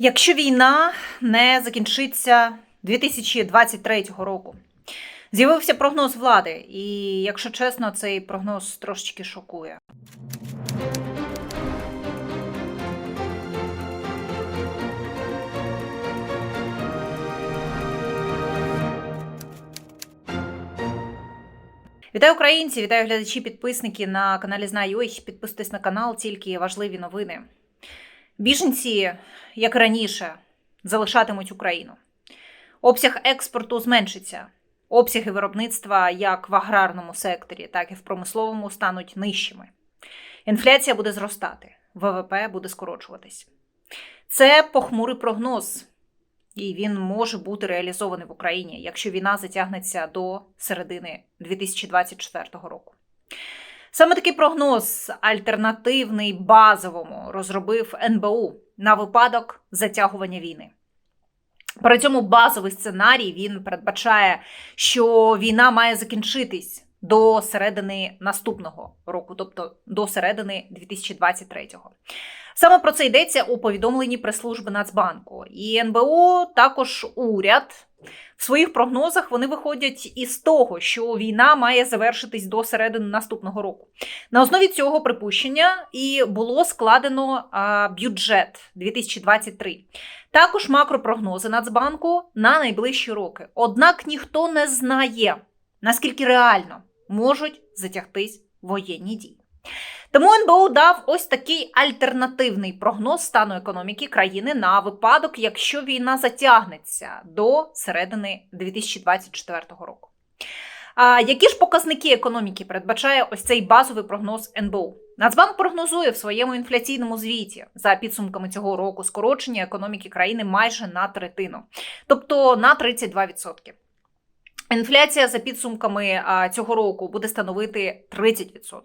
Якщо війна не закінчиться 2023 року, з'явився прогноз влади, і якщо чесно, цей прогноз трошечки шокує. Вітаю українці, вітаю глядачі, підписники на каналі Знаю. Підписуйтесь на канал, тільки важливі новини. Біженці, як раніше, залишатимуть Україну. Обсяг експорту зменшиться. Обсяги виробництва як в аграрному секторі, так і в промисловому стануть нижчими. Інфляція буде зростати, ВВП буде скорочуватись. Це похмурий прогноз, і він може бути реалізований в Україні, якщо війна затягнеться до середини 2024 року. Саме такий прогноз, альтернативний базовому, розробив НБУ на випадок затягування війни. При цьому базовий сценарій він передбачає, що війна має закінчитись до середини наступного року, тобто до середини 2023-го. Саме про це йдеться у повідомленні прес-служби Нацбанку. І НБУ також уряд в своїх прогнозах вони виходять із того, що війна має завершитись до середини наступного року. На основі цього припущення і було складено а, бюджет 2023. Також макропрогнози Нацбанку на найближчі роки. Однак ніхто не знає, наскільки реально можуть затягтись воєнні дії. Тому НБУ дав ось такий альтернативний прогноз стану економіки країни на випадок, якщо війна затягнеться до середини 2024 року. А які ж показники економіки передбачає ось цей базовий прогноз НБУ? Нацбанк прогнозує в своєму інфляційному звіті за підсумками цього року скорочення економіки країни майже на третину, тобто на 32%. Інфляція за підсумками цього року буде становити 30%.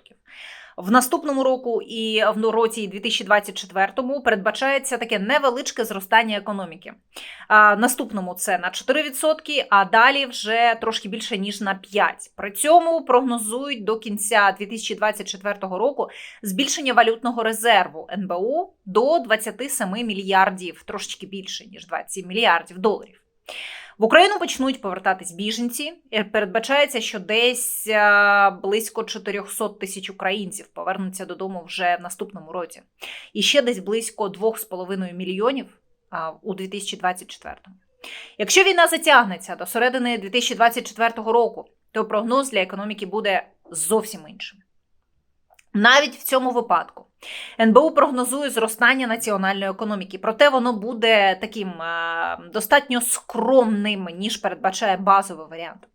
В наступному року і в році 2024 передбачається таке невеличке зростання економіки. А наступному це на 4%, а далі вже трошки більше ніж на 5%. При цьому прогнозують до кінця 2024 року збільшення валютного резерву НБУ до 27 мільярдів, трошечки більше ніж 27 мільярдів доларів. В Україну почнуть повертатись біженці. Передбачається, що десь близько 400 тисяч українців повернуться додому вже в наступному році, і ще десь близько 2,5 мільйонів у 2024. Якщо війна затягнеться до середини 2024 року, то прогноз для економіки буде зовсім іншим. Навіть в цьому випадку НБУ прогнозує зростання національної економіки, проте воно буде таким е, достатньо скромним, ніж передбачає базовий варіант.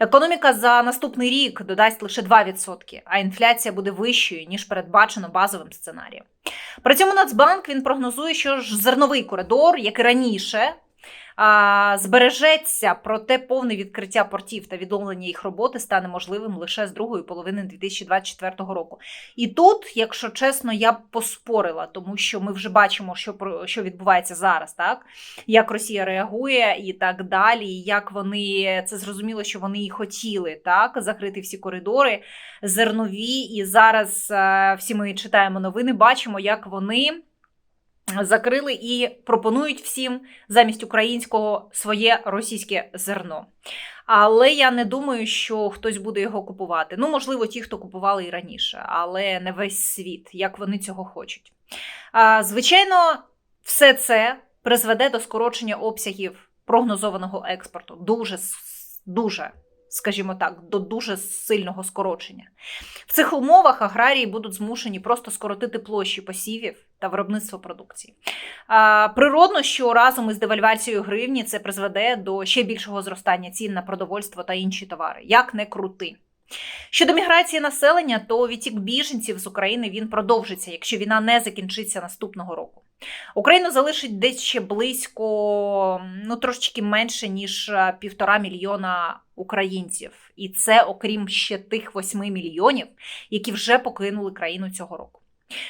Економіка за наступний рік додасть лише 2%, а інфляція буде вищою, ніж передбачено базовим сценарієм. При цьому Нацбанк він прогнозує, що ж зерновий коридор, як і раніше, збережеться, проте повне відкриття портів та відновлення їх роботи стане можливим лише з другої половини 2024 року. І тут, якщо чесно, я б поспорила, тому що ми вже бачимо, що що відбувається зараз, так як Росія реагує і так далі. Як вони це зрозуміло, що вони і хотіли так закрити всі коридори зернові, і зараз е, всі ми читаємо новини, бачимо, як вони закрили і пропонують всім замість українського своє російське зерно. Але я не думаю, що хтось буде його купувати. Ну, можливо, ті, хто купували і раніше, але не весь світ, як вони цього хочуть. Звичайно, все це призведе до скорочення обсягів прогнозованого експорту. Дуже дуже скажімо так, до дуже сильного скорочення. В цих умовах аграрії будуть змушені просто скоротити площі посівів та виробництво продукції. Природно, що разом із девальвацією гривні це призведе до ще більшого зростання цін на продовольство та інші товари, як не крути. Щодо міграції населення, то відтік біженців з України він продовжиться, якщо війна не закінчиться наступного року. Україну залишить десь ще близько, ну трошечки менше ніж півтора мільйона українців, і це окрім ще тих восьми мільйонів, які вже покинули країну цього року.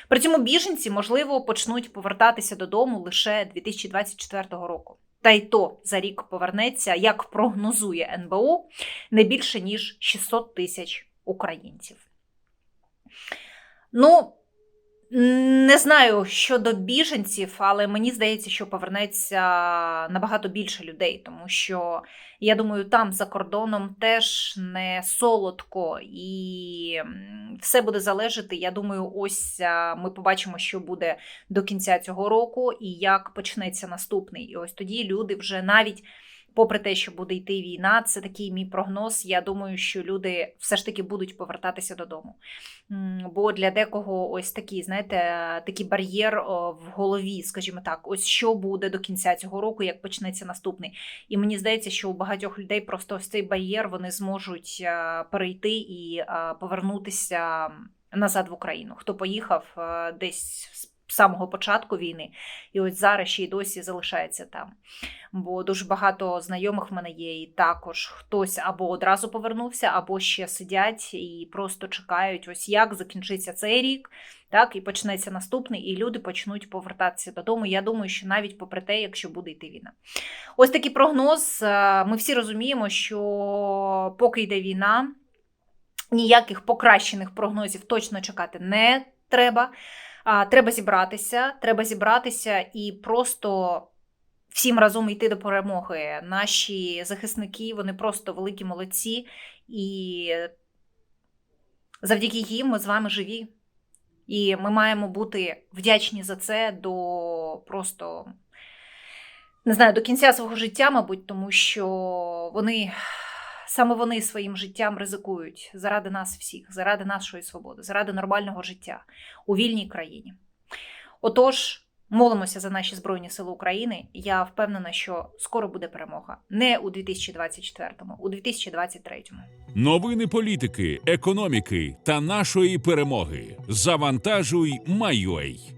При цьому біженці, можливо, почнуть повертатися додому лише 2024 року. Та й то за рік повернеться, як прогнозує НБУ, не більше ніж 600 тисяч українців. Ну, Не знаю щодо біженців, але мені здається, що повернеться набагато більше людей, тому що я думаю, там за кордоном теж не солодко і все буде залежати. Я думаю, ось ми побачимо, що буде до кінця цього року і як почнеться наступний. І ось тоді люди вже навіть. Попри те, що буде йти війна, це такий мій прогноз. Я думаю, що люди все ж таки будуть повертатися додому. Бо для декого ось такий, знаєте, такий бар'єр в голові, скажімо так, ось що буде до кінця цього року, як почнеться наступний. І мені здається, що у багатьох людей просто ось цей бар'єр вони зможуть е, перейти і е, повернутися назад в Україну. Хто поїхав е, десь самого початку війни, і ось зараз ще й досі залишається там. Бо дуже багато знайомих в мене є, і також хтось або одразу повернувся, або ще сидять і просто чекають, ось як закінчиться цей рік, так і почнеться наступний, і люди почнуть повертатися додому. Я думаю, що навіть попри те, якщо буде йти війна. Ось такий прогноз. Е, Ми всі розуміємо, що поки йде війна, ніяких покращених прогнозів точно чекати не треба. А, Треба зібратися, треба зібратися і просто всім разом йти до перемоги. Наші захисники вони просто великі молодці, і завдяки їм ми з вами живі. І ми маємо бути вдячні за це до просто не знаю, до кінця свого життя, мабуть, тому що вони саме вони своїм життям ризикують заради нас всіх, заради нашої свободи, заради нормального життя у вільній країні. Отож, молимося за наші Збройні Сили України. Я впевнена, що скоро буде перемога. Не у 2024-му, у 2023-му. Новини політики, економіки та нашої перемоги. Завантажуй, майой.